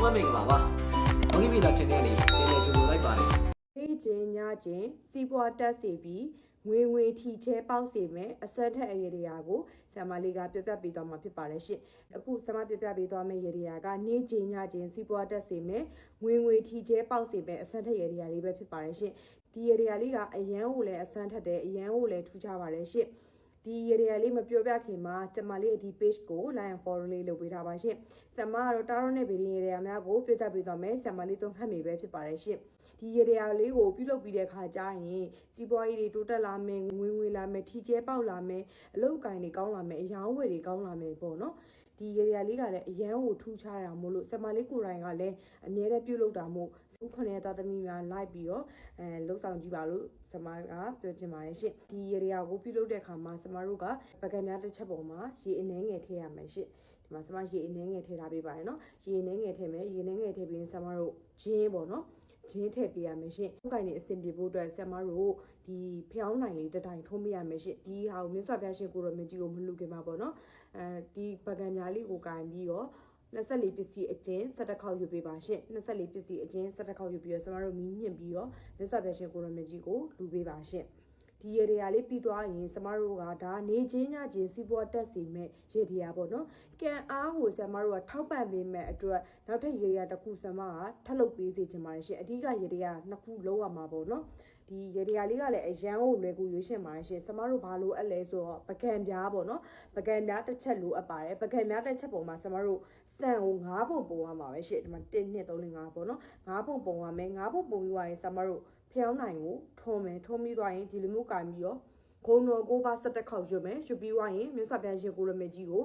လုံးဝမင်္ဂလာပါ။ဘောဂီဗီတာ channel လေးပြန်လည်ကြိုဆိုလိုက်ပါတယ်ေးချင်းညချင်းစီးပွားတက်စီပြီးငွေငွေထီချဲပေါက်စီမယ်အစွမ်းထက်အရေတရားကိုဆမ်မလေးကပြပြပေးသွားမှာဖြစ်ပါတယ်ရှင်အခုဆမ်မပြပြပေးသွားမယ့်ရေတရားကနေချင်းညချင်းစီးပွားတက်စီမယ်ငွေငွေထီချဲပေါက်စီမယ်အစွမ်းထက်ရေတရားလေးပဲဖြစ်ပါတယ်ရှင်ဒီရေတရားလေးကအရန်ကိုလည်းအစွမ်းထက်တယ်အရန်ကိုလည်းထူးခြားပါတယ်ရှင် ဒီရေရလေးမပြောပြခင်မှာစမလေးဒီ page ကို like and follow လေးလုပ်ပေးထားပါရှင်။စမကတော့တာရောနဲ့ဗီဒီယိုရေရများကိုပြသပေးသွားမယ်။စမလေးသုံးခတ်မိပဲဖြစ်ပါတယ်ရှင်။ဒီရေရလေးကိုပြုလုပ်ပြီးတဲ့အခါကျရင်စီးပွားရေးတွေတိုးတက်လာမယ်ငွေငွေလာမယ်ထီကျဲပေါက်လာမယ်အလုပ်အကိုင်တွေကောင်းလာမယ်အယောင်းဝယ်တွေကောင်းလာမယ်ပေါ့နော်။ဒီရေရလေးကလည်းအရန်ကိုထူးခြားတာမို့လို့စမလေးကိုယ်တိုင်ကလည်းအမြဲတမ်းပြုလုပ်တာမို့ ဥခနဲ့သားသမီးများလိုက်ပြီးတော့အဲလှုပ်ဆောင်ကြည့်ပါလို့စမကပြောချင်ပါတယ်ရှင့်ဒီရေရာကိုပြုလုပ်တဲ့အခါမှာစမတို့ကပကံများတစ်ချက်ပေါ်မှာရေအနှဲငယ်ထည့်ရမယ်ရှင့်ဒီမှာစမရေအနှဲငယ်ထည့်ထားပေးပါတယ်နော်ရေအနှဲငယ်ထည့်မယ်ရေအနှဲငယ်ထည့်ပြီးရင်စမတို့ဂျင်းပေါ့နော်ဂျင်းထည့်ပေးရမယ်ရှင့်။ဥက္ကိုင်နေအဆင်ပြေဖို့အတွက်ဆမ်မတို့ဒီဖျောင်းနိုင်လေးတစ်တိုင်ထုံးပေးရမယ်ရှင့်။ဒီဟာကိုမြတ်စွာဘုရားရှင်ကိုရောမင်းကြီးကိုမလှူခင်ပါပေါ့နော်။အဲဒီပကံများလေးကိုကင်ပြီးတော့ 24ပစ္စည်းအကျဉ်17ခေါက်ယူပေးပါရှင့်24ပစ္စည်းအကျဉ်17ခေါက်ယူပြီးတော့ကျမတို့မီးညှင့်ပြီးတော့မြတ်စွာဘုရားရှင်ကိုရမကြီးကိုလူပေးပါရှင့်ဒီရေရာလေးပြီးသွားရင်ကျမတို့ကဒါနေချင်းညချင်းစီးပွားတက်စီမဲ့ရေဒီယာပေါ့နော်ကံအားကိုကျမတို့ကထောက်ပံ့ပေးမဲ့အတွက်နောက်ထပ်ရေဒီယာတစ်ခုကျမကထပ်လုပ်ပေးစေချင်ပါတယ်ရှင်အဓိကရေဒီယာနှစ်ခုလုံးရမှာပေါ့နော်ဒီရေဒီယာလေးကလည်းအရန်ကိုလွယ်ကူရွေးရှင်ပါတယ်ရှင်ကျမတို့ဘာလို့အပ်လဲဆိုတော့ပကံပြားပေါ့နော်ပကံပြားတစ်ချက်လိုအပ်ပါတယ်ပကံပြားတစ်ချက်ပေါ်မှာကျမတို့ စံကို၅ပုံပုံရမှာပဲရှင့်ဒီမှာ1 2 3 4 5ပေါ့နော်၅ပုံပုံရမယ်၅ပုံပုံပြီးသွားရင်ကျမတို့ဖျောင်းနိုင်ကိုထုံးမယ်ထုံးပြီးသွားရင်ဒီလိုမျိုးကင်ပြီးတော့ဂုံတော်ကိုပါ17ခေါက်ရွတ်မယ်ရွတ်ပြီးသွားရင်မြတ်စွာဘုရားရှင်ကိုရမေကြီးကို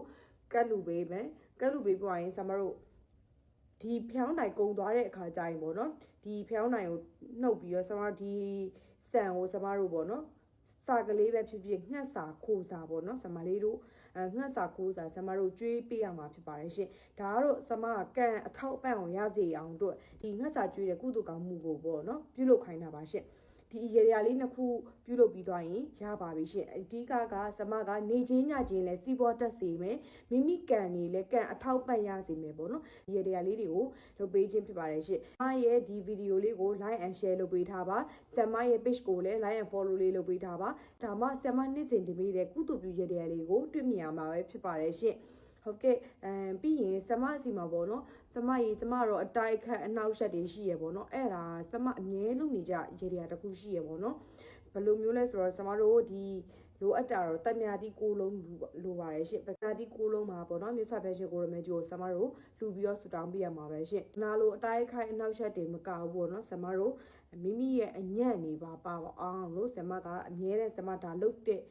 ကတ်လူပေးမယ်ကတ်လူပေးပြီးသွားရင်ကျမတို့ဒီဖျောင်းနိုင်ကုံသွားတဲ့အခါကျရင်ပေါ့နော်ဒီဖျောင်းနိုင်ကိုနှုတ်ပြီးတော့ကျမတို့ဒီစံကိုကျမတို့ပေါ့နော် စာကလေးပဲဖြစ်ဖြစ်ငှက်စာခိုးစာပေါ့နော်ဆမလေးတို့အဲငှက်စာခိုးစာဆမတို့ကျွေးပေးရမှာဖြစ်ပါတယ်ရှင်ဒါကတော့ဆမကကန်အထောက်ပံ့အောင်ရစေအောင်အတွက်ဒီငှက်စာကျွေးတဲ့ကုသိုလ်ကောင်းမှုကိုပေါ့နော်ပြုလုပ်ခိုင်းတာပါရှင် ဒီရေရာလေးနှစ်ခုပြုလုပ်ပြီးသွားရင်ရပါပြီရှင်အဓိကကစမကနေချင်းညချင်းလဲစီးပွားတက်စေမယ်မိမိကန်နေလဲကန်အထောက်ပံ့ရစေမယ်ပေါ့နော်ရေရာလေးတွေကိုလုပ်ပေးခြင်းဖြစ်ပါတယ်ရှင်အားရဲ့ဒီဗီဒီယိုလေးကို like and share လုပ်ပေးထားပါဆမရဲ့ page ကိုလည်း like and follow လေးလုပ်ပေးထားပါဒါမှဆမနေ့စဉ်တင်ပေးတဲ့ကုသိုလ်ပြုရေရာလေးကိုတွေ့မြင်ရမှာပဲဖြစ်ပါတယ်ရှင် ဟုတ်ကဲ့အမ်ပြီးရင်စမစီမှာပေါ့နော်စမကြီးကျမတော့အတိုက်ခတ်အနောက်ရှက်တွေရှိရပေါ့နော်အဲ့ဒါစမအမြဲလုပ်နေကြရေဒီယာတစ်ခုရှိရပေါ့နော်ဘယ်လိုမျိုးလဲဆိုတော့စမတို့ဒီလိုအပ်တာတော့တမယာတိကိုလုံးလိုပါတယ်ရှင့်ပကတိကိုလုံးမှာပေါ့နော်မြတ်စွာဘုရားရှင်ကိုရမေကြီးကိုစမတို့လှူပြီးတော့ဆူတောင်းပေးရမှာပဲရှင့်နာလိုအတိုက်ခိုက်အနောက်ရှက်တွေမကဘူးပေါ့နော်စမတို့မိမိရဲ့အညံ့နေပါပါအောင်လို့စမကအမြဲတမ်းစမဒါလုတ်တဲ့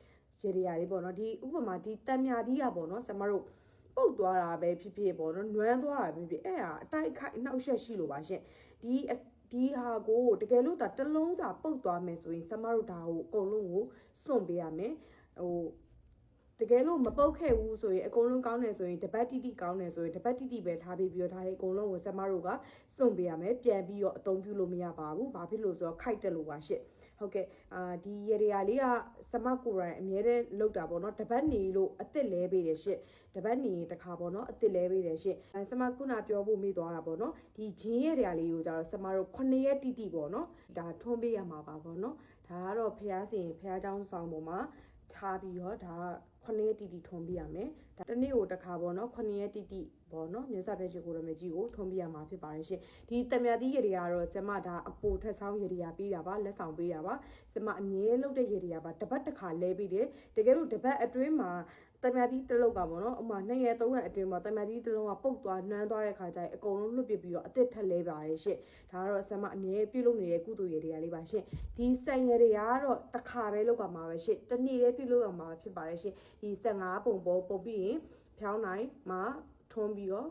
ရေဒီယာလေးပေါ့နော်ဒီဥပမာဒီတမယာတိကပေါ့နော်စမတို့ ပုတ်သွားတာပဲဖြစ်ဖြစ်ပေါ့နော်နွမ်းသွားတာပဲဖြစ်အဲ့ဒါအတိုက်ခိုက်အနောက်ရှက်ရှိလို့ပါရှင့်ဒီဒီဟာကိုတကယ်လို့ဒါတစ်လုံးသာပုတ်သွားမယ်ဆိုရင်စမတို့ဒါကိုအကုန်လုံးကိုစွန့်ပေးရမယ်ဟိုတကယ်လို့မပုတ်ခဲ့ဘူးဆိုရင်အကုန်လုံးကောင်းတယ်ဆိုရင်တပတ်တိတိကောင်းတယ်ဆိုရင်တပတ်တိတိပဲထားပြီးပြီးတော့ဒါတွေအကုန်လုံးကိုစမတို့ကစွန့်ပေးရမယ်ပြန်ပြီးတော့အသုံးပြုလို့မရပါဘူးဘာဖြစ်လို့ဆိုတော့ခိုက်တယ်လို့ပါရှင့် ဟုတ်ကဲ့အာဒီရေရာလေးကစမကိုရိုင်းအမြဲတမ်းလောက်တာပေါ့နော်တပတ်နေလို့အစ်စ်လဲပေးတယ်ရှင့်တပတ်နေတခါပေါ့နော်အစ်စ်လဲပေးတယ်ရှင့်အဲစမခုနပြောဖို့မေ့သွားတာပေါ့နော်ဒီဂျင်းရဲ့ရာလေးကိုကျတော့စမတို့9ရက်တိတိပေါ့နော်ဒါထွန်းပေးရမှာပါပေါ့နော်ဒါကတော့ဖះစင်ဖះเจ้าဆောင်ပေါ်မှာ ထားပြီးတော့ဒါ9ရက်တိတိထွန်းပြရမယ်ဒါတစ်နေ့ကိုတစ်ခါပေါ့နော်9ရက်တိတိပေါ့နော်မြတ်စွာဘုရားရှိခိုးရမယ်ကြီးကိုထွန်းပြရမှာဖြစ်ပါတယ်ရှင်ဒီတမယာတိရေတွေကတော့ကျမဒါအပိုထက်ဆောင်ရေတွေပေးတာပါလက်ဆောင်ပေးတာပါကျမအမြဲလုပ်တဲ့ရေတွေကပါတပတ်တစ်ခါလဲပေးတယ်တကယ်လို့တပတ်အတွင်းမှာ တမယာတိတစ်လုံးကပေါ့နော်ဥမာ2ရက်3ရက်အတွင်းမှာတမယာတိတစ်လုံးကပုတ်သွားနှမ်းသွားတဲ့ခါကျရင်အကုန်လုံးလွတ်ပစ်ပြီးတော့အစ်စ်ထက်လဲပါတယ်ရှင့်ဒါကတော့ဆမ်မအမြဲပြုလုပ်နေတဲ့ကုသိုလ်ရေတွေကလေးပါရှင့်ဒီဆိုင်ရတွေကတော့တစ်ခါပဲလုပ်ကမှာပဲရှင့်တစ်နေ့တည်းပြုလုပ်ရမှာဖြစ်ပါတယ်ရှင့်ဒီ15ပုံပေါ်ပုံပြီးရင်ဖြောင်းနိုင်မှာထွန်းပြီးတော့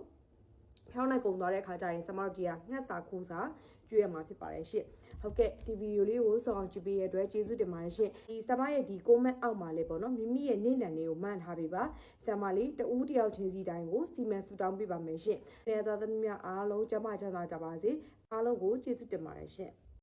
ဖြောင်းနိုင်ကုန်သွားတဲ့ခါကျရင်ဆမ်မတို့ကြီးကငှက်စာခိုးစာကျွေးရမှာဖြစ်ပါတယ်ရှင့်ဟုတ်ကဲ့ဒီဗီဒီယိုလေးကိုစောင့်ကြည့်ပေးရတဲ့အတွက်ကျေးဇူးတင်ပါတယ်ရှင်ဒီဆမ်မရဲ့ဒီ comment အောက်မှာလည်းပေါ့နော်မိမိရဲ့နေ့နံလေးကိုမှန်ထားပေးပါဆမ်မလေးတဦးတယောက်ချင်းစီတိုင်းကိုစီမံဆူတောင်းပေးပါမယ်ရှင်နေသားသမီးများအားလုံးကျမချမ်းသာကြပါစေအားလုံးကိုကျေးဇူးတင်ပါတယ်ရှင်